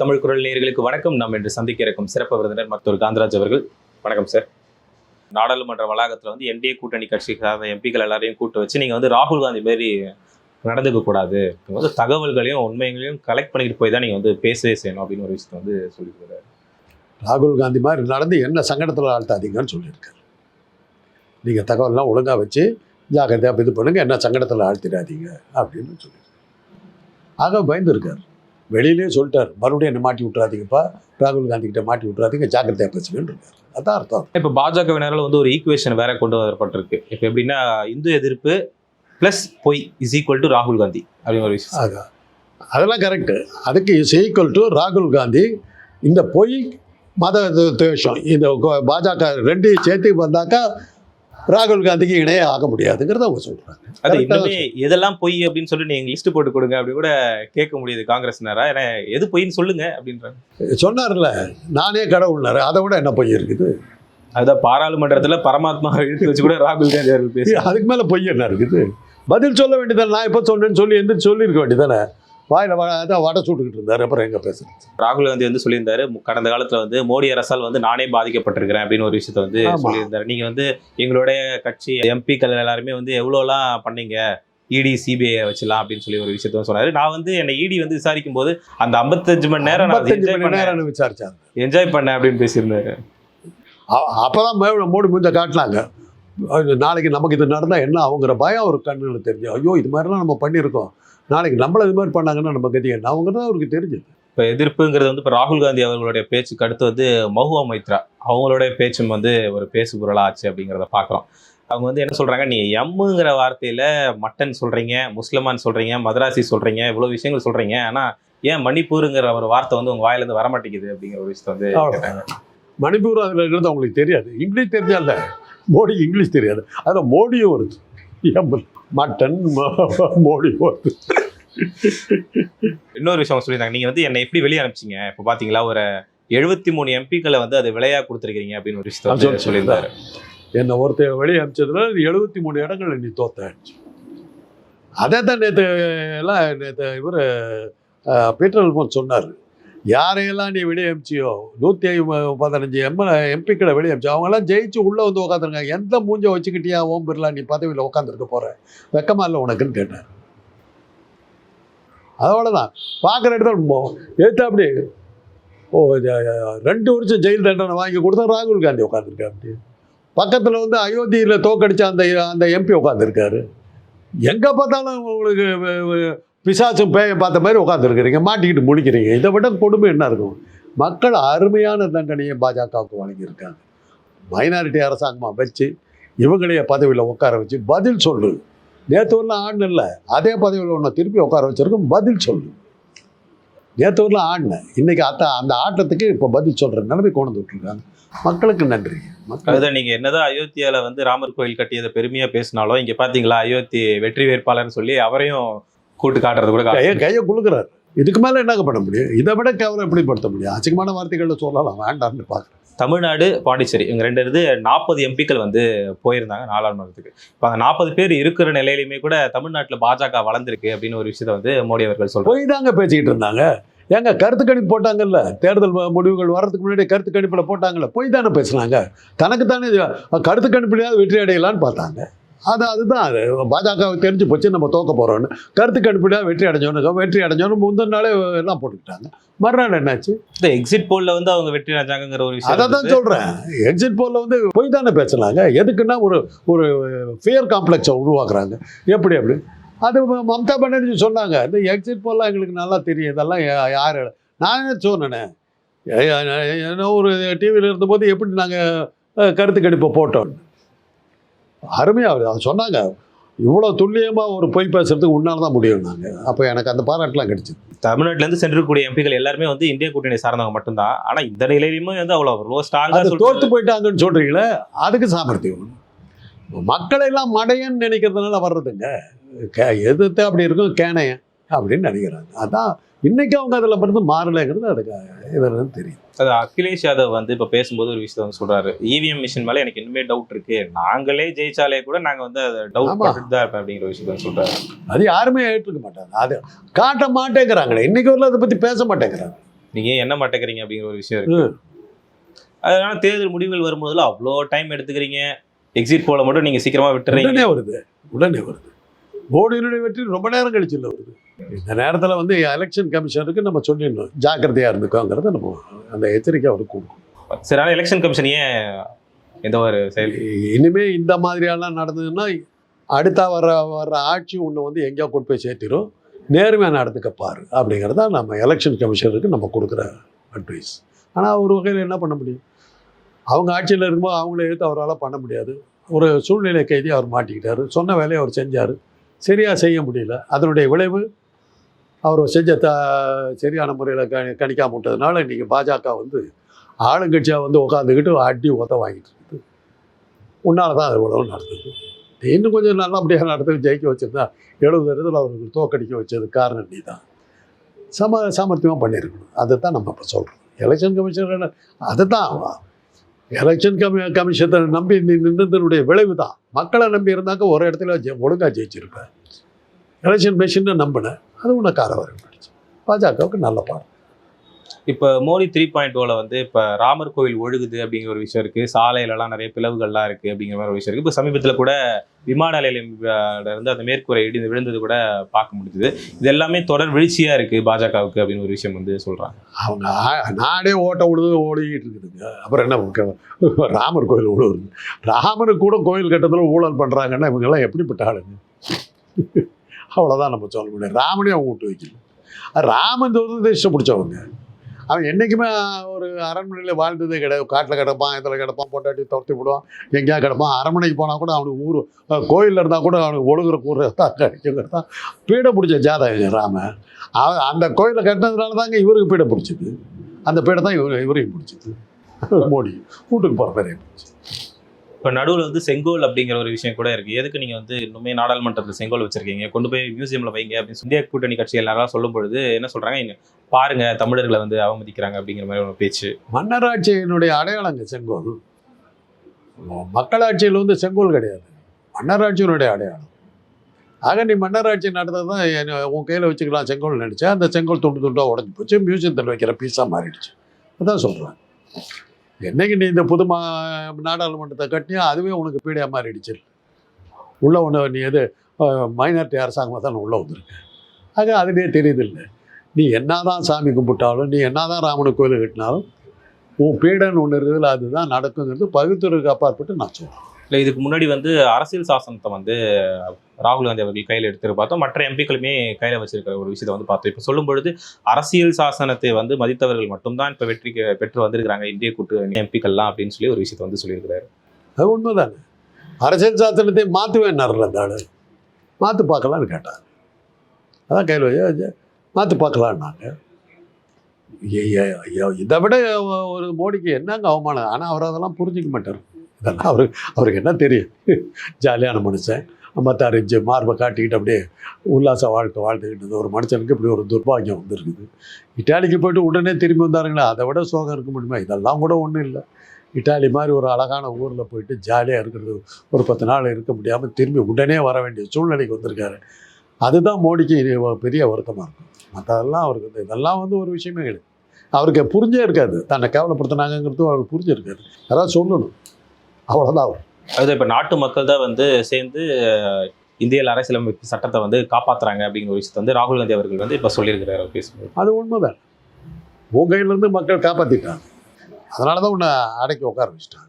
தமிழ் குரல் நேர்களுக்கு வணக்கம். நாம் இன்று சந்திக்க இருக்கும் சிறப்பு விருந்தினர் மருத்துவர் காந்தராஜ் அவர்கள். வணக்கம் சார் நாடாளுமன்ற வளாகத்தில் வந்து என்டிஏ கூட்டணி கட்சிக்கு சார்ந்த எம்பிக்கள் எல்லாரையும் கூட்டு வச்சு நீங்கள் வந்து ராகுல் காந்தி மாரி நடந்துக்க கூடாது. வந்து தகவல்களையும் உண்மைகளையும் கலெக்ட் பண்ணிட்டு போய் தான் நீங்கள் வந்து பேசவே செய்யணும் அப்படின்னு ஒரு விஷயத்தை வந்து சொல்லியிருக்காரு ராகுல் காந்தி மாதிரி நடந்து என்ன சங்கடத்தில் ஆழ்த்தாதீங்கன்னு சொல்லியிருக்காரு. நீங்கள் தகவல்லாம் ஒழுங்காக வச்சு ஜாக்கிரதையாக இது பண்ணுங்கள் என்ன சங்கடத்தில் ஆழ்த்திடாதீங்க அப்படின்னு சொல்லியிருக்காரு. ஆக பயந்துருக்கார். வெளியிலே சொல்லிட்டார். மறுபடியும் என்ன மாட்டி விட்றாதீங்கப்பா ராகுல் காந்தி கிட்ட மாட்டி விட்றாதீங்க ஜாக்கிரதையாக பேசுங்கன்னு இருக்கார் அதான் அர்த்தம். இப்போ பாஜகவினரால் வந்து ஒரு ஈக்குவேஷன் வேற கொண்டு வரப்பட்டிருக்கு. இப்போ எப்படின்னா இந்து எதிர்ப்பு ப்ளஸ் பொய் இஸ் ஈக்குவல் டு ராகுல் காந்தி அப்படின்னு ஒரு விஷயம். ஆக. அதெல்லாம் கரெக்டு அதுக்கு இஸ் ஈக்குவல் டு ராகுல் காந்தி. இந்த பொய் மத துவேஷம் இந்த பாஜக ரெண்டையும் சேர்த்து வந்தாக்கா ராகுல் காந்திக்கு இணையே ஆக முடியாதுங்கிறத அவங்க சொல்கிறாங்க அது இன்னுமே எதெல்லாம் பொய் அப்படின்னு சொல்லி நீங்க லிஸ்ட் போட்டு கொடுங்க அப்படி கூட கேட்க முடியுது காங்கிரஸ்னரா? ஏன்னா எது பொய்ன்னு சொல்லுங்க அப்படின்றாங்க. சொன்னார்ல நானே கடவுள்னாரு. அதை விட என்ன பொய் இருக்குது? அதுதான் பாராளுமன்றத்துல பரமாத்மா இழுத்து வச்சு கூட ராகுல் காந்தி அவர்கள் பேசி அதுக்கு மேலே பொய் என்ன இருக்குது? பதில் சொல்ல வேண்டியதானே நான் எப்போ சொன்னேன்னு சொல்லி எந்திரிச்சு சொல்லியிருக்க வேண்டியதானே வாயில் அதான் வடை சுட்டுக்கிட்டு இருந்தார். அப்புறம் எங்கே பேசுறது? ராகுல் காந்தி வந்து சொல்லியிருந்தாரு கடந்த காலத்துல வந்து மோடி அரசால் வந்து நானே பாதிக்கப்பட்டிருக்கிறேன் அப்படின்னு ஒரு விஷயத்த வந்து. சொல்லியிருந்தாரு. நீங்க வந்து எங்களுடைய கட்சி எம்பிக்கள் எல்லாருமே வந்து எவ்வளோலாம் பண்ணீங்க? இடி சிபிஐ வச்சுலாம் அப்படின்னு சொல்லி ஒரு விஷயத்த சொன்னாரு. நான் வந்து என்னை இடி வந்து விசாரிக்கும் போது அந்த 55 மணி நேரம் நான் ஐம்பத்தஞ்சு நேரம் விசாரிச்சாங்க. என்ஜாய் பண்ணேன் அப்படின்னு பேசியிருந்தாரு. அப்போ தான் மோடி மூஞ்ச காட்டினாங்க. நாளைக்கு நமக்கு இது நடந்தால் என்ன அவங்கிற பயம் ஒரு கண்ணில் தெரிஞ்சு ஐயோ இது மாதிரிலாம் நம்ம பண்ணியிருக்கோம். நாளைக்கு நம்மள இது மாதிரி பண்ணாங்கன்னா நம்ம கதி என்ன? அவங்கிறது அவருக்கு தெரிஞ்சுது. இப்போ எதிர்ப்புங்கிறது வந்து இப்போ ராகுல் காந்தி அவர்களுடைய பேச்சுக்கு அடுத்து வந்து மஹுவா மைத்ரா. அவங்களுடைய பேச்சும் வந்து ஒரு பேசு பொருளா ஆச்சு அப்படிங்கிறத பார்க்குறோம் அவங்க வந்து என்ன சொல்றாங்க? நீ எம்முங்கிற வார்த்தையில மட்டன் சொல்றீங்க முஸ்லிமான் சொல்றீங்க மதராசி சொல்றீங்க இவ்வளவு விஷயங்கள் சொல்றீங்க. ஆனா ஏன் மணிப்பூருங்கிற ஒரு வார்த்தை வந்து உங்க வாயில இருந்து வரமாட்டேங்குது அப்படிங்கிற ஒரு விஷயத்த வந்து. கேட்டாங்க. மணிப்பூர் அதில் இருக்கிறது அவங்களுக்கு தெரியாது. இங்கிலீஷ் தெரிஞ்சால மோடிக்கு இங்கிலீஷ் தெரியாது. அதில் மோடியும் வருது. எம்பல் மட்டன் மோடி இன்னொரு விஷயம் சொல்லியிருந்தாங்க. நீங்க வந்து என்னை எப்படி வெளியே அனுப்பிச்சீங்க? இப்போ பாத்தீங்களா ஒரு எழுபத்தி மூணு எம்பிக்களை வந்து அது விலையா கொடுத்துருக்கீங்க அப்படின்னு ஒரு விஷயத்த சொல்லியிருந்தாரு. என்னை ஒருத்தர் வெளியே அனுப்பிச்சதுல எழுபத்தி மூணு இடங்கள்ல நீ தோத்தாச்சு அதே தான் நேற்று எல்லாம் நேற்று இவர் பீட்டர் சொன்னார். யாரையெல்லாம் நீ வெளியே அனுப்பிச்சியோ நூற்றி பதினஞ்சு எம்எல் எம்பிக்களை வெளியே அனுப்பிச்சோ அவங்கெல்லாம் ஜெயிச்சு உள்ளே வந்து உட்காந்துருக்காங்க எந்த மூஞ்ச வச்சுக்கிட்டியா ஓம் பிர்லா நீ பதவியில் உட்காந்துருக்க போகிற வெக்கமா இல்லை உனக்குன்னு கேட்டார் அதோட தான் பார்க்குற இடத்துல எடுத்து அப்படி ஓ ரெண்டு வருஷம் ஜெயில் தண்டனை வாங்கி கொடுத்தா ராகுல் காந்தி உட்காந்துருக்கா அப்படி. பக்கத்தில் வந்து அயோத்தியில் தோக்கடிச்ச அந்த அந்த எம்பி உட்காந்துருக்காரு எங்கே பார்த்தாலும் உங்களுக்கு பிசாசும் பேயை பார்த்த மாதிரி உட்காந்துருக்கிறீங்க மாட்டிக்கிட்டு முடிக்கிறீங்க இதை விட கொடுமை என்ன இருக்கும்? மக்கள் அருமையான தண்டனையை பாஜகவுக்கு வழங்கியிருக்காங்க. மைனாரிட்டி அரசாங்கமாக வச்சு இவங்களையே பதவியில் உட்கார வச்சு பதில் சொல்லு. நேற்று வரலாம் ஆண் இல்லை அதே பதவியில் ஒன்று திருப்பி உட்கார வச்சிருக்கும் பதில் சொல்லு. நேற்று வரலாம் ஆடினேன் இன்னைக்கு அத்த அந்த ஆட்டத்துக்கு இப்போ பதில் சொல்கிற நிலைமை கொண்டு வந்து விட்டுருக்காங்க. மக்களுக்கு நன்றி. மக்கள் அதுதான் நீங்கள் என்னதான் அயோத்தியாவில் வந்து ராமர் கோயில் கட்டியதை பெருமையாக பேசினாலும் இங்கே பார்த்தீங்களா அயோத்தி வெற்றி வேட்பாளர்னு சொல்லி அவரையும் கூட்டு காட்டுறது கூட கையை. கையை குலுக்குறாரு. இதுக்கு மேலே என்னங்க பண்ண முடியும்? இதை விட கேவலம் எப்படி படுத்த முடியும்? அசிங்கமான வார்த்தைகளில் சொல்லலாம். வேண்டாம்னு பார்க்குறேன். தமிழ்நாடு பாண்டிச்சேரி இவங்க ரெண்டு இது நாற்பது எம்பிக்கள் வந்து போயிருந்தாங்க நாடாளுமன்றத்துக்கு. இப்போ அந்த நாற்பது பேர் இருக்கிற நிலையிலுமே கூட தமிழ்நாட்டுல பாஜக வளர்ந்துருக்கு அப்படின்னு ஒரு விஷயத்த வந்து மோடி அவர்கள் சொல்றாங்க போய் தாங்க பேசிக்கிட்டு இருந்தாங்க. ஏங்க கருத்து கணிப்பு போட்டாங்கல்ல? தேர்தல் முடிவுகள் வர்றதுக்கு முன்னாடி கருத்து கணிப்பில் போட்டாங்கல்ல? போய் தானே பேசுனாங்க. தனக்கு தானே கருத்து கணிப்பிலையாவது வெற்றி அடையலான்னு பார்த்தாங்க. அது அதுதான் அது பாஜகவுக்கு தெரிஞ்சு போச்சு நம்ம தோக்க போகிறோன்னு கருத்து கணிப்பிலையாக வெற்றி அடைஞ்சோன்னு வெற்றி அடைஞ்சோன்னு முந்தின நாளே எல்லாம் போட்டுக்கிட்டாங்க மறுநாள் என்னாச்சு இந்த எக்ஸிட் போல்ல வந்து அவங்க வெற்றி அடைஞ்சாங்கிற ஒரு அதை விஷயம் தான் சொல்கிறேன் எக்ஸிட் போலில் வந்து போய் தானே பேசுனாங்க எதுக்குன்னா ஒரு ஒரு ஃபியர் காம்ப்ளெக்ஸை உருவாக்குறாங்க எப்படி அப்படி அது மம்தா பானர்ஜி சொன்னாங்க இந்த எக்ஸிட் போல்லாம் எங்களுக்கு நல்லா தெரியும் இதெல்லாம் யார் நான் சொன்னேன் ஏன்னா ஒரு டிவியில் இருந்தபோது எப்படி நாங்கள் கருத்து கணிப்பை போட்டோம் அருமையாக அவர் சொன்னாங்க இவ்வளோ துல்லியமாக ஒரு பொய் பேசுறதுக்கு உன்னால தான் முடியும் நாங்கள் அப்போ எனக்கு அந்த பாராட்டுலாம் கிடைச்சிது. தமிழ்நாட்டுல இருந்து சென்றிருக்கக்கூடிய எம்பிக்கள் எல்லாருமே வந்து இந்திய கூட்டணி சார்ந்தவங்க மட்டும்தான். ஆனா இந்த நிலையிலுமே வந்து அவ்வளவு ரொம்ப ஸ்ட்ராங்கா அது சொல்லிட்டு தோத்து போயிட்டாங்கன்னு சொல்றீங்களே அதுக்கு சாமர்த்தியம் மக்களை எல்லாம் மடையன்னு நினைக்கிறதுனால வர்றதுங்க. கே- எதிர்த்து அப்படி இருக்கும் கேனையன் அப்படின்னு நினைக்கிறாங்க. அதான் இன்னைக்கு அவங்க அதில் பிறந்து மாறலைங்கிறது அதுக்கு இதில் தெரியும். அது அகிலேஷ் யாதவ் வந்து இப்ப பேசும்போது ஒரு விஷயத்த வந்து சொல்றாரு. இவிஎம் மிஷின் மேல எனக்கு இன்னுமே டவுட் இருக்கு. நாங்களே ஜெயிச்சாலே கூட நாங்க வந்து அதை டவுட் தான் இருப்பேன் அப்படிங்கிற விஷயத்த சொல்றாரு. அது யாருமே ஏற்றுக்க மாட்டாங்க. அது காட்ட மாட்டேங்கிறாங்களே. இன்னைக்கு வரல அதை பற்றி பேச மாட்டேங்கிறாங்க. நீங்க என்ன மாட்டேங்கிறீங்க அப்படிங்கிற ஒரு விஷயம் இருக்கு. அதனால தேர்தல் முடிவுகள் வரும்போதெல்லாம் அவ்வளோ டைம் எடுத்துக்கிறீங்க. எக்ஸிட் போல மட்டும் நீங்க சீக்கிரமா விட்டுறீங்க. உடனே வருது. உடனே வருது. மோடியினுடைய வெற்றி ரொம்ப நேரம் கழிச்சு இல்லை வருது. இந்த நேரத்தில் வந்து எலெக்ஷன் கமிஷனருக்கு நம்ம சொல்லிடணும். ஜாக்கிரதையாக இருந்துக்கோங்கிறத நம்ம அந்த எச்சரிக்கை அவருக்கு கொடுக்கணும் சரி ஆனால் எலெக்ஷன் கமிஷன் ஏன் எந்த ஒரு செயல் இனிமே இந்த மாதிரியெல்லாம் நடந்ததுன்னா அடுத்த வர வர்ற ஆட்சி ஒன்று வந்து எங்கேயோ கொண்டு போய் சேர்த்திரும். நேர்மையாக நடந்துக்க பாரு அப்படிங்கிறத நம்ம எலெக்ஷன் கமிஷனருக்கு நம்ம கொடுக்குற அட்வைஸ் ஆனால் ஒரு வகையில் என்ன பண்ண முடியும்? அவங்க ஆட்சியில் இருக்கும்போது அவங்கள எடுத்து அவரால் பண்ண முடியாது. ஒரு சூழ்நிலை கைதி அவர் மாட்டிக்கிட்டாரு. சொன்ன வேலையை அவர் செஞ்சார். சரியாக செய்ய முடியல. அதனுடைய விளைவு அவர் செஞ்ச த சரியான முறையில் க கணிக்காம விட்டதுனால இன்றைக்கி பாஜக வந்து ஆளுங்கட்சியாக வந்து உட்காந்துக்கிட்டு அடி உத வாங்கிட்டு இருக்குது. உன்னால் தான் அது இவ்வளவு நடந்தது. இன்னும் கொஞ்சம் நல்லபடியாக நடத்தி ஜெயிக்க வச்சுருந்தா எழுபது இடத்துல அவருக்கு தோக்கடிக்க வச்சது காரணம் நீ தான் சம சாமர்த்தியமாக பண்ணியிருக்கணும். அதை தான் நம்ம இப்போ சொல்கிறோம் எலெக்ஷன் கமிஷனர் அதை தான் எலெக்ஷன் கமி கமிஷனை நம்பி நீ நின்றதனுடைய விளைவு தான். மக்களை நம்பி இருந்தாக்க ஒரு இடத்துல ஜெ ஒழுங்காக ஜெயிச்சிருப்பேன். எலெக்ஷன் மிஷினை நம்பினேன். அது உனக்கு அறவரம் படிச்சு பாஜகவுக்கு நல்ல பாடம். இப்போ மோடி த்ரீ பாயிண்ட் ஓல வந்து இப்போ ராமர் கோவில் ஒழுகுது அப்படிங்கிற ஒரு விஷயம் இருக்கு. சாலையிலலாம் நிறைய பிளவுகள்லாம் இருக்கு அப்படிங்கிற மாதிரி ஒரு விஷயம் இருக்கு. இப்போ சமீபத்தில் கூட விமான நிலையம் இருந்து அந்த மேற்கூரை இடிந்து விழுந்தது கூட பார்க்க முடிஞ்சுது. இது எல்லாமே தொடர் வீழ்ச்சியா இருக்கு பாஜகவுக்கு அப்படின்னு ஒரு விஷயம் வந்து சொல்றாங்க. அவங்க நாடே ஓட்ட விழுது ஓடிக்கிட்டு இருக்குதுங்க. அப்புறம் என்ன? ராமர் கோயில் விழுவுது ராமருக்கு கூட கோயில் கட்டத்தில் ஊழல் பண்ணுறாங்கன்னா இவங்கெல்லாம் எப்படிப்பட்ட ஆளுங்க? அவ்வளோதான் நம்ம சொல்ல முடியும். ராமனே அவங்க விட்டு வைக்கல. ராமன் துரதிருஷ்டம் பிடிச்சவங்க அவன் என்றைக்குமே ஒரு அரண்மனையில் வாழ்ந்ததே கிடையாது. காட்டில் கிடப்பான் இதில் கிடப்பான் பொட்டாட்டி துரத்தி விடுவான் எங்கேயா கிடப்பான். அரண்மனைக்கு போனால் கூட அவனுக்கு ஊர் கோயிலில் இருந்தால் கூட அவனுக்கு ஒழுகுற கூற தான் கிடைக்குங்கிறது தான் பீடை பிடிச்ச ஜாதகம் ராம அவன் அந்த கோயிலை கட்டினதுனால தாங்க இவருக்கு பீடை பிடிச்சிது. அந்த பீடை தான் இவர் இவரையும் பிடிச்சிது. மோடி வீட்டுக்கு போகிற பேரையும் பிடிச்சி இப்போ நடுவில் வந்து செங்கோல் அப்படிங்கிற ஒரு விஷயம் கூட இருக்குது எதுக்கு நீங்கள் வந்து இன்னுமே நாடாளுமன்றத்தில் செங்கோல் வச்சிருக்கீங்க? கொண்டு போய் மியூசியமில் வைங்க அப்படின்னு சொல்லியா இந்திய கூட்டணி கட்சி எல்லாரும் சொல்லும் பொழுது என்ன சொல்கிறாங்க இங்க பாருங்க தமிழர்களை வந்து அவமதிக்கிறாங்க அப்படிங்கிற மாதிரி ஒரு பேச்சு. மன்னராட்சியினுடைய அடையாளங்க செங்கோல். மக்களாட்சியில் வந்து செங்கோல் கிடையாது. மன்னராட்சியினுடைய அடையாளம். ஆக நீ மன்னராட்சி நடந்தது தான் என் உன் கையில் வச்சுக்கலாம் செங்கோல் நினச்சேன். அந்த செங்கோல் துண்டு துண்டாக உடஞ்சி போச்சு. மியூசியத்தில் வைக்கிற பீஸாக மாறிடுச்சு. அதான் சொல்கிறேன் என்னைக்கு நீ இந்த புது மா நாடாளுமன்றத்தை கட்டினியோ அதுவே உனக்கு பீடியாக மாறிடுச்சு. உள்ள ஒன்று நீ எது மைனாரிட்டி அரசாங்கமாக தான் உள்ளே வந்திருக்கு. ஆக அதுலேயே தெரியுது இல்லை நீ என்னதான் சாமி கும்பிட்டாலும் நீ என்னதான் ராமனு கோயில் கட்டினாலும் உன் பீடன்னு ஒன்று இருக்குதுல அதுதான் நடக்குங்கிறது பகுத்தருக்கு அப்பாற்பட்டு நான் சொல்கிறேன் இல்லை இதுக்கு முன்னாடி வந்து அரசியல் சாசனத்தை வந்து ராகுல் காந்தி அவர்கள் கையில் எடுத்து பார்த்தோம். மற்ற எம்பிக்களுமே கையில் வச்சிருக்கிற ஒரு விஷயத்தை வந்து பார்த்தோம். இப்போ சொல்லும் பொழுது அரசியல் சாசனத்தை வந்து மதித்தவர்கள் மட்டும்தான் இப்போ வெற்றி பெற்று வந்திருக்கிறாங்க. இந்திய கூட்டு எம்பிக்கள்லாம் அப்படின்னு சொல்லி ஒரு விஷயத்தை வந்து சொல்லியிருக்கிறாரு. அது உண்மைதாங்க அரசியல் சாசனத்தை மாற்றுவேன்னார்ல அந்த மாற்று பார்க்கலான்னு கேட்டார் அதான் கையில் வச்சு மாற்று பார்க்கலான்னாங்க ஐயோ, இதை விட ஒரு மோடிக்கு என்னங்க அவமானம்? ஆனால் அவர் அதெல்லாம் புரிஞ்சிக்க மாட்டார். இதெல்லாம் அவரு அவருக்கு என்ன தெரியும்? ஜாலியான மனுஷன். ஐம்பத்தாறு இன்ச்சு மார்பை காட்டிக்கிட்டு அப்படியே உல்லாச வாழ்க்கை வாழ்ந்துக்கிட்டு ஒரு மனுஷனுக்கு இப்படி ஒரு துர்பாக்கியம் வந்திருக்குது. இட்டாலிக்கு போயிட்டு உடனே திரும்பி வந்தாருங்களா? அதை விட சோகம் இருக்க முடியுமா? இதெல்லாம் கூட ஒன்றும் இல்லை. இட்டாலி மாதிரி ஒரு அழகான ஊரில் போயிட்டு ஜாலியாக இருக்கிறது ஒரு பத்து நாள் இருக்க முடியாமல் திரும்பி உடனே வர வேண்டிய சூழ்நிலைக்கு வந்திருக்காரு. அதுதான் மோடிக்கு இது பெரிய வருத்தமாக இருக்கும். மற்றதெல்லாம் அவருக்கு வந்து இதெல்லாம் வந்து ஒரு விஷயமே கிடையாது. அவருக்கு புரிஞ்சே இருக்காது. தன்னை கேவலப்படுத்தினாங்கிறதும் அவருக்கு புரிஞ்சிருக்காரு யாராவது சொல்லணும். அவ்வளோதான் அது இப்போ நாட்டு மக்கள் தான் வந்து சேர்ந்து அஹ், இந்திய அரசியலமைப்பு சட்டத்தை வந்து காப்பாத்துறாங்க அப்படிங்கிற ஒரு விஷயத்தை வந்து ராகுல் காந்தி அவர்கள் வந்து இப்போ சொல்லியிருக்கிறாரு அவர் பேசும்போது. அது உண்மைதான். உன் கையிலேருந்து மக்கள் காப்பாற்றிட்டாங்க அதனால தான் உன்னை அடக்கி உட்கார வச்சுட்டாங்க.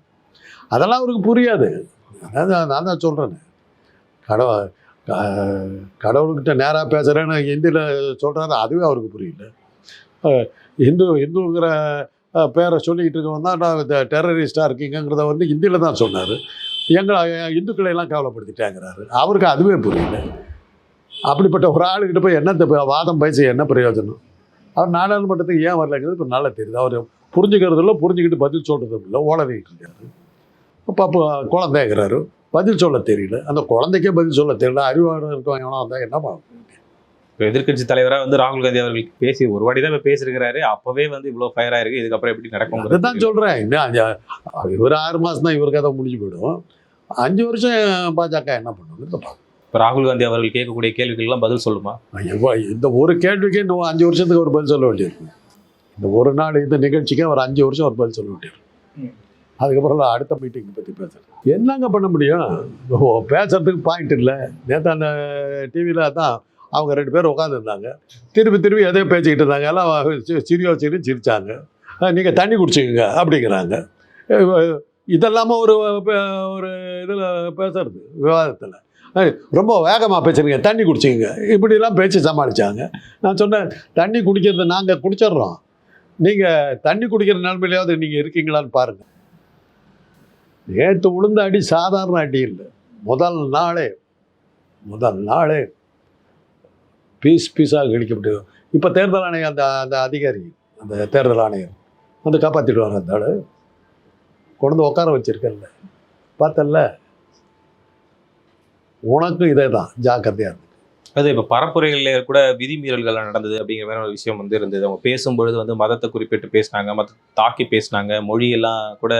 அதெல்லாம் அவருக்கு புரியாது. அதாவது நான் தான் சொல்கிறேன் கடவு க- கடவுள்கிட்ட நேராக பேசுகிறேன்னு ஹிந்தியில் சொல்கிறாரு அதுவே அவருக்கு புரியல. இந்து இந்துங்கிற பேரை சொல்லிக்கிட்டு இருக்கவன் தான் நான் இந்த டெரரிஸ்டாக இருக்கீங்கிறத வந்து ஹிந்தியில் தான் சொன்னார். எங்களை இந்துக்களை எல்லாம் கவலைப்படுத்திட்டாங்கிறாரு. அவருக்கு அதுவே புரியல. அப்படிப்பட்ட ஒரு ஆளுகிட்ட போய் என்னத்தை இந்த வாதம் பேசி என்ன பிரயோஜனம்? அவர் நாடாளுமன்றத்துக்கு ஏன் வரலைங்கிறது இப்போ நல்லா தெரியுது. அவர் புரிஞ்சுக்கிறது இல்லை புரிஞ்சுக்கிட்டு பதில் சொல்கிறதும் இல்லை ஓடறிட்டு இருக்காரு. அப்போ அப்போ குழந்தைங்கிறாரு. பதில் சொல்ல தெரியல. அந்த குழந்தைக்கே பதில் சொல்ல தெரியல. அறிவாளர் இருக்கவங்க எவனா வந்தால் என்ன பண்ணும் இப்போ எதிர்க்கட்சி தலைவராக வந்து ராகுல் காந்தி அவர்கள் பேசி ஒரு வாட்டி தான் இப்போ பேசியிருக்கிறாரு அப்பவே வந்து இவ்வளோ ஃபயர் ஆயிருக்கு இதுக்கப்புறம் எப்படி நடக்கும் அதுதான் சொல்கிறேன் இவர் ஆறு மாதம் தான் இவர் கதை முடிஞ்சு போயிடும். அஞ்சு வருஷம் பாஜக என்ன பார்க்கணும் இப்போ ராகுல் காந்தி அவர்கள் கேட்கக்கூடிய கேள்விகளுக்கெல்லாம் பதில் சொல்லுமா? இந்த ஒரு கேள்விக்கே இன்னும் அஞ்சு வருஷத்துக்கு ஒரு பதில் சொல்ல வேண்டியிருக்கு. இந்த ஒரு நாள் இந்த நிகழ்ச்சிக்கு அவர் அஞ்சு வருஷம் ஒரு பதில் சொல்லி ம். அதுக்கப்புறம் நான் அடுத்த மீட்டிங் பற்றி பேசுகிறேன் என்னங்க பண்ண முடியும்? ஓ, பேசுறதுக்கு பாயிண்ட் இல்லை. நேற்று அந்த டிவியில் தான் அவங்க ரெண்டு பேரும் உட்காந்துருந்தாங்க திருப்பி திருப்பி எதையோ பேச்சுக்கிட்டு இருந்தாங்க. எல்லாம் சி- சிரியோ சிரித்தாங்க சிரிச்சாங்க. நீங்கள் தண்ணி குடிச்சிக்கங்க அப்படிங்கிறாங்க. இதெல்லாமல் ஒரு ஒரு இதில் பேசுறது விவாதத்தில். ரொம்ப வேகமாக பேசுறீங்க தண்ணி குடிச்சிக்கோங்க. இப்படிலாம் பேச்சு சமாளித்தாங்க நான் சொன்னேன் தண்ணி குடிக்கிறது நாங்கள் குடிச்சிடுறோம். நீங்கள் தண்ணி குடிக்கிற நிலைமையிலையாவது நீங்கள் இருக்கீங்களான்னு பாருங்கள் நேற்று உளுந்த அடி சாதாரண அடி இல்லை. முதல் நாளே முதல் நாளே பீஸ் பீஸாக கழிக்கப்பட்டு இப்போ தேர்தல் ஆணையம் அந்த அந்த அதிகாரி அந்த தேர்தல் ஆணையம் வந்து காப்பாற்றிடுவாங்க அந்த ஆள். கொண்டு வந்து உட்கார வச்சுருக்கல பார்த்தல்ல உனக்கும் இதே தான் ஜாக்கிரதையாக இருந்து அது இப்போ பரப்புரைகளில் கூட விதிமீறல்கள் நடந்தது அப்படிங்கிற மாதிரி ஒரு விஷயம் வந்து இருந்தது. அவங்க பேசும்பொழுது வந்து மதத்தை குறிப்பிட்டு பேசினாங்க மத தாக்கி பேசினாங்க மொழியெல்லாம் கூட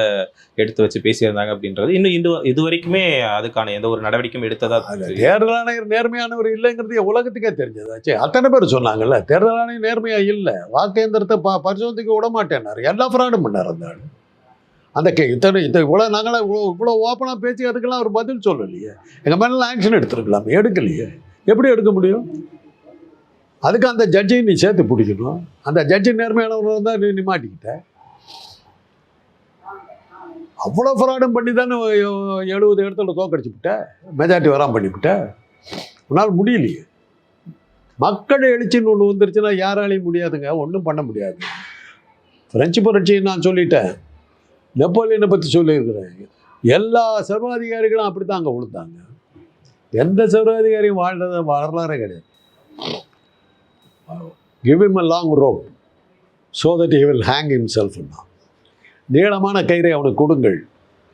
எடுத்து வச்சு பேசியிருந்தாங்க அப்படின்றது இன்னும் இது இது வரைக்குமே அதுக்கான எந்த ஒரு நடவடிக்கையும் எடுத்ததா. தேர்தல் ஆணையர் நேர்மையானவர் இல்லைங்கிறது உலகத்துக்கே தெரிஞ்சதாச்சு அத்தனை பேர் சொன்னாங்கல்ல தேர்தல் ஆணையம் நேர்மையா இல்லை வாக்கேந்திரத்தை ப பரிசோதிக்க விட மாட்டேன்னாரு எல்லா ஃப்ராடும் பண்ணார் அந்த அந்த கே இத்தனை இத்தனை இவ்வளோ நாங்களாம் இவ்வளோ இவ்வளோ ஓப்பனாக பேசி அதுக்கெல்லாம் ஒரு பதில் சொல்லலையே. எங்கள் மேலாம் ஆக்ஷன் எடுத்துருக்கலாம் எடுக்கலையே. எப்படி எடுக்க முடியும்? அதுக்கு அந்த ஜட்ஜையும் நீ சேர்த்து பிடிக்கணும். அந்த ஜட்ஜி நேர்மையானவராக தான் நீ நீ மாட்டிக்கிட்ட அவ்வளோ ஃப்ராடும் பண்ணி தானே எழுபது இடத்துல தோக்கடிச்சு விட்ட மெஜாரிட்டி வராமல் பண்ணிவிட்ட உன்னால் முடியலையே. மக்கள் எழுச்சின்னு ஒன்று வந்துருச்சுன்னா யாராலையும் முடியாதுங்க. ஒன்றும் பண்ண முடியாது. பிரெஞ்சு புரட்சி நான் சொல்லிட்டேன். நெப்போலியனை பற்றி சொல்லியிருக்கிறேன். எல்லா சர்வாதிகாரிகளும் அப்படி தான் அங்கே விழுந்தாங்க எந்த சர்வாதிகாரியும் வாழ்ந்தது வரலாறு கிடையாது. Give him a long rope so that he will hang himself now நீளமான கயிறை அவனுக்கு கொடுங்கள்.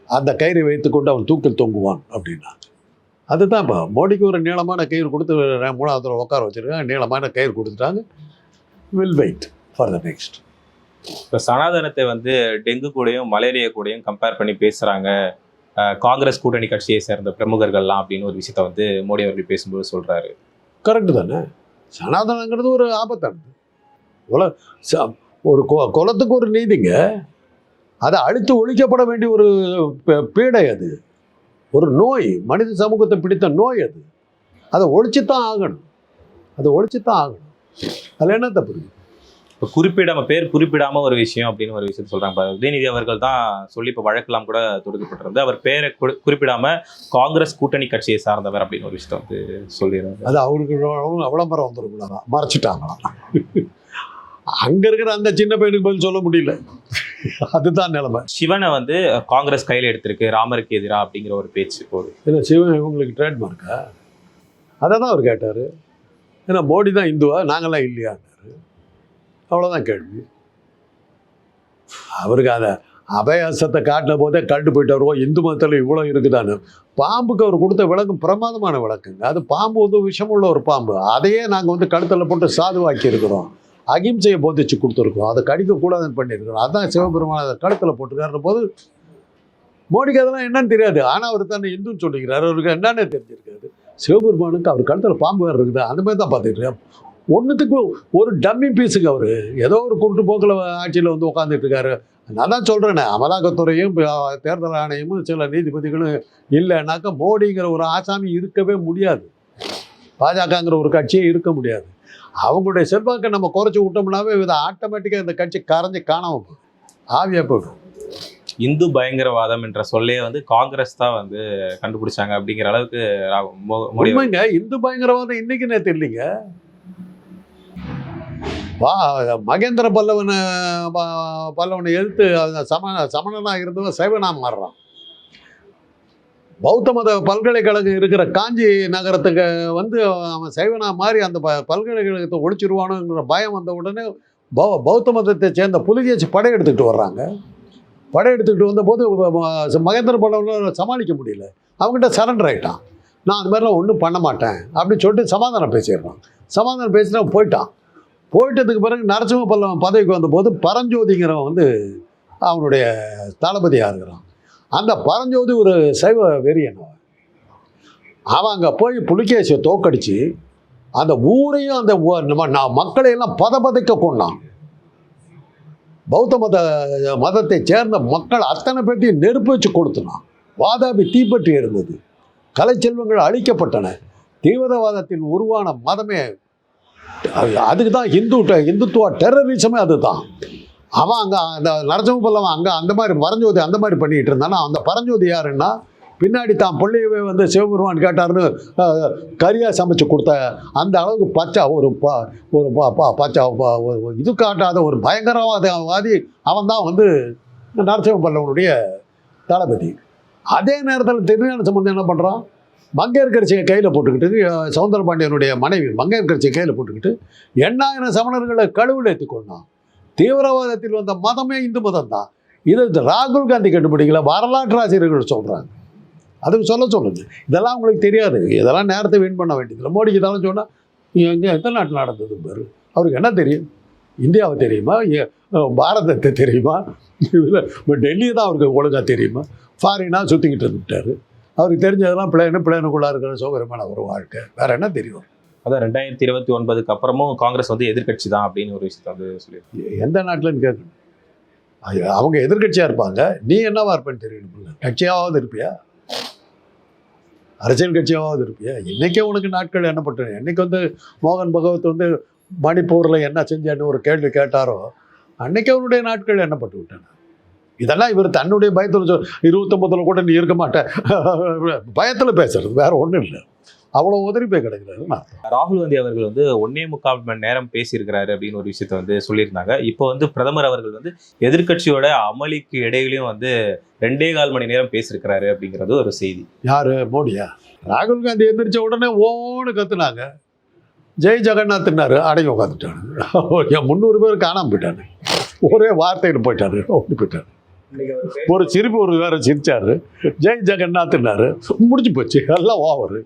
அந்த கயிறை வைத்துக்கொண்டு அவன் தூக்கில் தொங்குவான் அப்படின்னா. அதுதான் இப்போ மோடிக்கு ஒரு நீளமான கயிறு கொடுத்து மூணாவது தடவை உட்கார வச்சுருக்காங்க. நீளமான கயிறு கொடுத்துட்டாங்க. Will wait for the next இப்போ சனாதனத்தை வந்து டெங்கு கூடயும் மலேரியா கூடயும் கம்பேர் பண்ணி பேசுகிறாங்க காங்கிரஸ் கூட்டணி கட்சியை சேர்ந்த பிரமுகர்கள்லாம் அப்படின்னு ஒரு விஷயத்த வந்து மோடி அவர்கள் பேசும்போது சொல்கிறாரு கரெக்டு தானே? சனாதனங்கிறது ஒரு ஆபத்தானது உல ச- ஒரு குலத்துக்கு ஒரு நீதிங்க. அதை அழித்து ஒழிக்கப்பட வேண்டிய ஒரு ப- பீடை அது. ஒரு நோய் மனித சமூகத்தை பிடித்த நோய் அது. அதை ஒழிச்சுத்தான் ஆகணும். அதை ஒழிச்சுத்தான் ஆகணும். அதில் என்ன தப்பு இருக்குது இப்போ குறிப்பிடாம பேர் குறிப்பிடாம ஒரு விஷயம் அப்படின்னு ஒரு விஷயத்த சொல்றாங்க உதயநிதி அவர்கள் தான் சொல்லி இப்போ வழக்கெல்லாம் கூட தொடுக்கப்பட்டிருந்து அவர் பேரை குறி- குறிப்பிடாம காங்கிரஸ் கூட்டணி கட்சியை சார்ந்தவர் அப்படின்னு ஒரு விஷயத்த வந்து சொல்லிடுறாரு அது அவருக்கு விளம்பரம் விளம்பரம் வந்துடக்கூடாதான் மறைச்சிட்டாங்களாம் அங்கே இருக்கிற அந்த சின்ன பையனுக்கு பதில் சொல்ல முடியல. அதுதான் நிலைமை. சிவனை வந்து காங்கிரஸ் கையில் எடுத்திருக்கு ராமருக்கு எதிரா அப்படிங்கிற ஒரு பேச்சு போகுது ஏன்னா சிவன் இவங்களுக்கு ட்ரேட்மார்க்கா அதை தான் அவர் கேட்டார். ஏன்னா மோடி தான் இந்துவா? நாங்களாம் இல்லையான்னாரு. அவ்வளோதான் கேள்வி. அவருக்கு அதை அபயாசத்தை காட்டின போதே கண்டு போயிட்டு வருவோம் இந்து மதத்தில் இவ்வளோ இருக்குதான்னு. பாம்புக்கு அவர் கொடுத்த விளக்கம் பிரமாதமான விளக்குங்க. அது பாம்பு வந்து விஷமுள்ள ஒரு பாம்பு. அதையே நாங்கள் வந்து கழுத்தில் போட்டு சாதுவாக்கி இருக்கிறோம் அகிம்சையை போதிச்சு கொடுத்துருக்கோம். அதை கடிக்கக்கூடாதுன்னு பண்ணியிருக்கிறோம். அதான் சிவபெருமான் அதை கழுத்தில் போட்டுக்காருன்ற போது மோடிக்கு அதெல்லாம் என்னன்னு தெரியாது. ஆனால் அவர் தானே இந்துன்னு சொல்லிக்கிறார். அவருக்கு என்னன்னே தெரிஞ்சிருக்காரு சிவபெருமானுக்கு அவர் கழுத்தில் பாம்பு வேறு இருக்குது. அந்த மாதிரி தான் பார்த்துட்டு ஒன்றுத்துக்கு ஒரு டம்மி பீஸுங்க அவர். ஏதோ ஒரு குருட்டு போக்கில் ஆட்சியில் வந்து உட்காந்துட்டு இருக்காரு. நான் தான் சொல்கிறேனே அமலாக்கத்துறையும் தேர்தல் ஆணையமும் சில நீதிபதிகளும் இல்லைனாக்கா மோடிங்கிற ஒரு ஆசாமி இருக்கவே முடியாது. பாஜகங்கிற ஒரு கட்சியே இருக்க முடியாது. அவங்களுடைய செல்வாக்கை நம்ம குறைச்சி விட்டோம்னாவே இது ஆட்டோமேட்டிக்காக இந்த கட்சி கரைஞ்சி காணாம போகும் ஆவியாக போயிடும் இந்து பயங்கரவாதம் என்ற சொல்லே வந்து காங்கிரஸ் தான் வந்து கண்டுபிடிச்சாங்க அப்படிங்கிற அளவுக்கு உண்மைங்க இந்து பயங்கரவாதம் இன்னைக்கு நேற்று இல்லைங்க. வா மகேந்திர பல்லவனை பல்லவனை எழுத்து சமண சம சமணனாக இருந்தவன் சைவனாக மாறுறான். பௌத்த மத பல்கலைக்கழகம் இருக்கிற காஞ்சி நகரத்துக்கு வந்து அவன் சைவனாக மாறி அந்த ப பல்கலைக்கழகத்தை ஒழிச்சிருவானுங்கிற பயம் வந்த உடனே பௌ பௌத்த மதத்தை சேர்ந்த புலிகேசி படையெடுத்துக்கிட்டு வர்றாங்க. படையெடுத்துக்கிட்டு வந்தபோது ம- மகேந்திர பல்லவனால் சமாளிக்க முடியல. அவங்ககிட்ட சரண்டர் ஆகிட்டான் நான் அந்த மாதிரிலாம் ஒன்றும் பண்ண மாட்டேன். அப்படின்னு சொல்லிட்டு சமாதானம் பேசிடுறான். சமாதானம் பேசினா போயிட்டான். போயிட்டதுக்கு பிறகு நரசிம்ம பல்லவன் பதவிக்கு வந்தபோது பரஞ்சோதிங்கிறவன் வந்து அவனுடைய தளபதியாக இருக்கிறான். அந்த பரஞ்சோதி ஒரு சைவ வெறியன் அவன். அவன் அங்கே போய் புலிகேசியை தோக்கடிச்சு அந்த ஊரையும் அந்த நம்ம நான் மக்களையெல்லாம் பத பதைக்க கொண்டான். பௌத்த மத மதத்தை சேர்ந்த மக்கள் அத்தனை பேர்த்தையும் நெருப்பு வச்சு கொடுத்துனான் வாதாபி தீப்பற்றி இருந்தது கலைச்செல்வங்கள் அழிக்கப்பட்டன. தீவிரவாதத்தில் உருவான மதமே அதுக்கு தான் இந்து இந்துத்துவ டெரரிசமே அதுதான். அவன் அங்கே அந்த நரசிம்ம பல்லவன் அங்கே அந்த மாதிரி பரஞ்சோதி அந்த மாதிரி பண்ணிட்டு இருந்தானா? அந்த பரஞ்சோதி யாருன்னா பின்னாடி தான் பிள்ளையவே வந்து சிவபெருமான் கேட்டாருன்னு கரியாக சமைச்சு கொடுத்த அந்த அளவுக்கு பச்சை ஒரு ப ஒரு ப- பச்சை ஒரு இது காட்டாத ஒரு பயங்கரவாதவாதி அவன் தான் வந்து நரசிம்ம பல்லவனுடைய தளபதி. அதே நேரத்தில் திருஞான சம்பந்தம் என்ன பண்ணுறான் மங்கையர்கரிசியை கையில் போட்டுக்கிட்டு சவுந்தரபாண்டியனுடைய சௌந்தரபாண்டியனுடைய மனைவி மங்கையர்கரிசியை கையில் போட்டுக்கிட்டு எண்ணாயிரம் சமணர்களை கழுவில் ஏற்றி கொண்டான். தீவிரவாதத்தில் வந்த மதமே இந்து மதம் தான் இது ராகுல் காந்தி கண்டுபிடிக்கல வரலாற்று ஆசிரியர்கள் சொல்கிறாங்க அதுக்கு சொல்ல சொல்லுங்க இதெல்லாம் உங்களுக்கு தெரியாது. இதெல்லாம் நேரத்தை வீண் பண்ண வேண்டியதில்லை. மோடிக்கு இதெல்லாம் சொன்னால் இங்கே எந்த நாட்டில் நடந்தது பாரு? அவருக்கு என்ன தெரியும்? இந்தியாவை தெரியுமா? பாரதத்தை தெரியுமா? இல்லை டெல்லியை தான் அவருக்கு ஒழுங்காக தெரியுமா? ஃபாரினாக சுற்றிக்கிட்டு இருந்துட்டார். அவருக்கு தெரிஞ்சதெல்லாம் பிளேனு பிளேனுக்குள்ளே இருக்கிற சௌகரியமான ஒரு வாழ்க்கை. வேற என்ன தெரியும்? அதான் ரெண்டாயிரத்தி இருபத்தி ஒன்பதுக்கு அப்புறமும் காங்கிரஸ் வந்து எதிர்க்கட்சி தான் அப்படின்னு ஒரு விஷயத்த வந்து சொல்லி எந்த நாட்டிலன்னு கேட்கணும் அவங்க எதிர்க்கட்சியாக இருப்பாங்க. நீ என்னவா இருப்பேன்னு தெரியணும்ல கட்சியாவது இருப்பியா? அரசியல் கட்சியாவது இருப்பியா? இன்னைக்கே உனக்கு நாட்கள் எண்ணப்பட்டு என்னைக்கு வந்து மோகன் பகவத் வந்து மணிப்பூரில் என்ன செஞ்சான்னு ஒரு கேள்வி கேட்டாரோ அன்னைக்கு அவனுடைய நாட்கள் எண்ணப்பட்டு விட்டன. இதெல்லாம் இவர் தன்னுடைய பயத்தில் சொல் இருபத்தொம்பதில் கூட நீ இருக்க மாட்டேன் பயத்தில் பேசுறது வேற ஒன்றும் இல்லை. அவ்வளோ உதறி போய் கிடைக்கிறாரு நான். ராகுல் காந்தி அவர்கள் வந்து ஒன்னே முக்கால் மணி நேரம் பேசியிருக்கிறாரு அப்படின்னு ஒரு விஷயத்த வந்து சொல்லியிருந்தாங்க. இப்போ வந்து பிரதமர் அவர்கள் வந்து எதிர்க்கட்சியோட அமளிக்கு இடையிலையும் வந்து ரெண்டே கால் மணி நேரம் பேசியிருக்கிறாரு அப்படிங்கிறது ஒரு செய்தி. யாரு? மோடியா? ராகுல் காந்தி எந்திரிச்ச உடனே ஓன்னு கத்துனாங்க. ஜெய் ஜெகநாத்னாரு அடங்கி உட்காந்துட்டாரு என் முந்நூறு பேர் காணாம போயிட்டாரு ஒரே வார்த்தையில் போயிட்டாரு ஓடி போயிட்டாரு. ஒரு சிரிப்பு ஒரு வேற சிரிச்சாரு. ஜெய் ஜெகநாத்னாரு. முடிஞ்சு போச்சு. எல்லாம் ஓவரு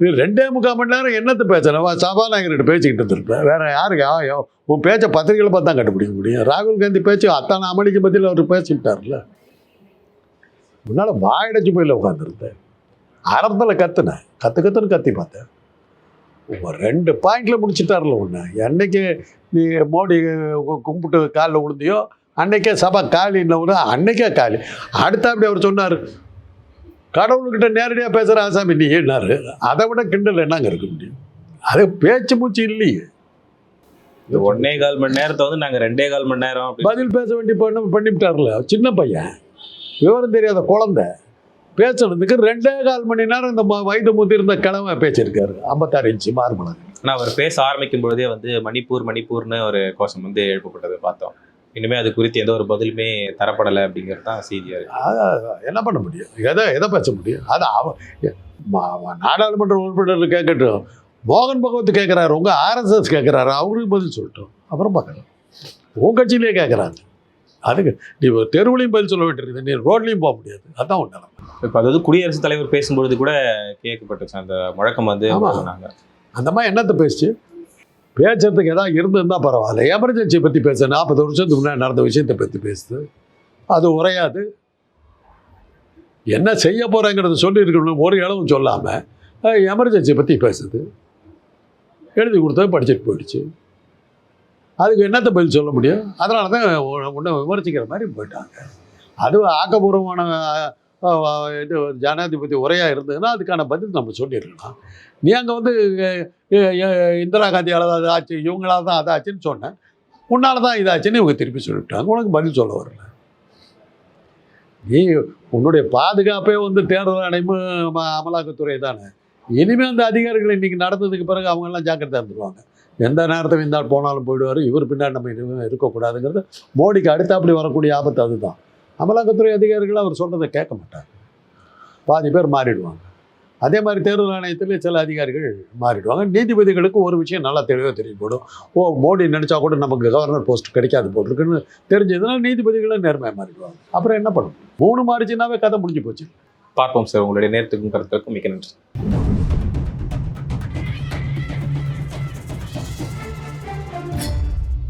ரெண்டே முக்கால் மணி நேரம் என்னத்தை பேசுறேன்? சபாநாயகர்கிட்ட பேசிக்கிட்டு இருந்திருப்பேன். வேற யாருக்கு? உன் பேச்சை பத்திரிகையில் பார்த்து தான் கண்டுபிடிக்க முடியும். ராகுல் காந்தி பேச்சு அத்தான அமளிக்கு பதில் அவர் பேசிக்கிட்டார்ல. முன்னால் வாயடைச்சு போயில உட்காந்துருந்தேன் அறத்தில் கத்துனேன். கற்று கத்துன்னு கத்தி பார்த்தேன். ரெண்டு பாயிண்ட்ல முடிச்சிட்டார்ல ஒன்று என்னைக்கு நீ மோடி கும்பிட்டு காலில் விழுந்தியோ அன்னைக்கே சபை காலின்னு அன்னைக்கே காலி. அடுத்த அப்படி அவர் சொன்னார் கடவுள்கிட்ட நேரடியாக பேசுகிற ஆசாமி நீ ஏன்னாரு அதை விட கிண்டல் என்னங்க இருக்க முடியும்? அது பேச்சு மூச்சு இல்லையே. இந்த ஒன்னே கால் மணி நேரத்தை வந்து நாங்க ரெண்டே கால் மணி நேரம் பதில் பேச வேண்டிய பண்ண பண்ணிவிட்டார்ல சின்ன பையன். விவரம் தெரியாத குழந்தை. பேசுனதுக்கு ரெண்டே கால் மணி நேரம் இந்த வயது முதிர்ந்த கிழமை பேசியிருக்காரு. ஐம்பத்தாறு இன்ச்சு மார்பளம் ஆனா அவர் பேச ஆரம்பிக்கும் பொழுதே வந்து மணிப்பூர் மணிப்பூர்னு ஒரு கோஷம் வந்து எழுப்பப்பட்டதை பார்த்தோம். இனிமே அது குறித்து எந்த ஒரு பதிலுமே தரப்படலை அப்படிங்கிறது தான் செய்தியா இருக்கு என்ன பண்ண முடியும்? எதை எதை பேச முடியும்? அது அவ ம- ம- நாடாளுமன்ற உறுப்பினர் கேட்கட்டும். மோகன் பகவத் கேட்குறாரு உங்கள் ஆர்எஸ்எஸ் கேட்குறாரு அவருக்கு பதில் சொல்லட்டும். அப்புறம் பார்க்கலாம். உன் கட்சியிலே கேட்குறாங்க. அதுக்கு நீ தெருவுலையும் பதில் சொல்ல வேண்டியிருக்குது நீ ரோட்லையும் போக முடியாது. அதான் ஒன்று இப்போ அதாவது குடியரசுத் தலைவர் பேசும்பொழுது கூட கேட்கப்பட்டுச்சு. அந்த முழக்கம் வந்து அந்த மாதிரி என்னத்தை பேசுச்சு? பேசுறதுக்கு ஏதாவது இருந்திருந்தால் பரவாயில்ல. எமர்ஜென்சி பற்றி பேச நாற்பது வருஷத்துக்கு முன்னாடி நடந்த விஷயத்தை பற்றி பேசுது. அது உரையாது. என்ன செய்ய போகிறேங்கிறத சொல்லியிருக்கணும். ஒரு இளவும் சொல்லாமல் எமர்ஜென்சி பற்றி பேசுது. எழுதி கொடுத்தது படிச்சுட்டு போயிடுச்சு. அதுக்கு என்னத்தை பதில் சொல்ல முடியும்? அதனால தான் உன்னை விமர்சிக்கிற மாதிரி போயிட்டாங்க. அது ஆக்கப்பூர்வமான இது ஜனாதிபதி உரையாக இருந்ததுன்னா அதுக்கான பதில் நம்ம சொல்லிடலாம். நீ அங்கே வந்து இந்திரா காந்தியால் தான் ஆச்சு இவங்களால தான் அதாச்சுன்னு சொன்னேன் உன்னால் தான் இதாச்சுன்னு இவங்க திருப்பி சொல்லிவிட்டாங்க உனக்கு பதில் சொல்ல வரல. நீ உன்னுடைய பாதுகாப்பே வந்து தேர்தல் ஆணையமும் அமலாக்கத்துறை தானே. இனிமேல் அந்த அதிகாரிகள் இன்றைக்கி நடந்ததுக்கு பிறகு அவங்கெல்லாம் ஜாக்கிரதை இருந்துருவாங்க. எந்த நேரத்தில் இருந்தால் போனாலும் போயிடுவார். இவர் பின்னாடி நம்ம இருக்கக்கூடாதுங்கிறது மோடிக்கு அடுத்தாப்படி வரக்கூடிய ஆபத்து அதுதான். அமலாக்கத்துறை அதிகாரிகள் அவர் சொல்கிறத கேட்க மாட்டார் பாதி பேர் மாறிடுவாங்க. அதே மாதிரி தேர்தல் ஆணையத்தில் சில அதிகாரிகள் மாறிடுவாங்க. நீதிபதிகளுக்கு ஒரு விஷயம் நல்லா தெளிவாக தெரியப்படும் ஓ மோடி நினச்சா கூட நமக்கு கவர்னர் போஸ்ட் கிடைக்காது போட்டிருக்குன்னு தெரிஞ்சதுன்னா நீதிபதிகளும் நேர்மையாக மாறிடுவாங்க. அப்புறம் என்ன பண்ணும்? மூணு மாறிச்சுனாவே கதை முடிஞ்சு போச்சு. பார்ப்போம் சார். உங்களுடைய நேரத்துக்கும் கருத்துக்கும் மிக நன்றி.